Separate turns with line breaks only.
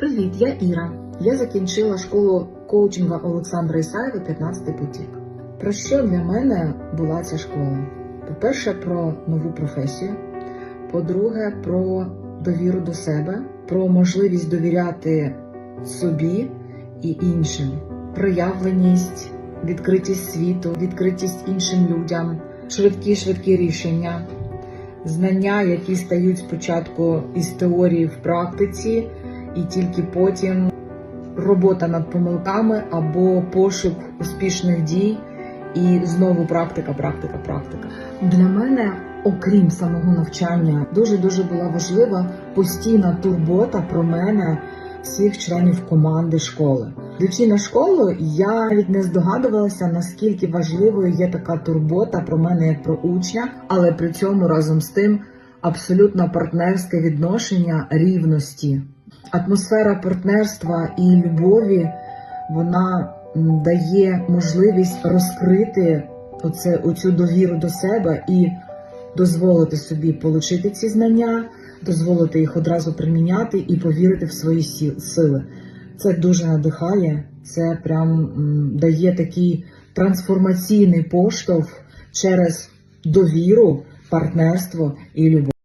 Привіт, я Іра. Я закінчила школу коучинга Олександра Ісаєва 15 потік. Про що для мене була ця школа? По-перше, про нову професію. По-друге, про довіру до себе, про можливість довіряти собі і іншим, проявленість, відкритість світу, відкритість іншим людям, швидкі швидкі рішення, знання, які стають спочатку із теорії в практиці, і тільки потім робота над помилками або пошук успішних дій, і знову практика, практика, практика. Для мене, окрім самого навчання, дуже дуже була важлива постійна турбота про мене. Всіх членів команди школи. Йдучи на школу, я навіть не здогадувалася, наскільки важливою є така турбота про мене як про учня, але при цьому разом з тим абсолютно партнерське відношення рівності. Атмосфера партнерства і любові вона дає можливість розкрити оце, оцю довіру до себе і дозволити собі отримати ці знання, дозволити їх одразу приміняти і повірити в свої сили. Це дуже надихає, це прям дає такий трансформаційний поштовх через довіру, партнерство і любов.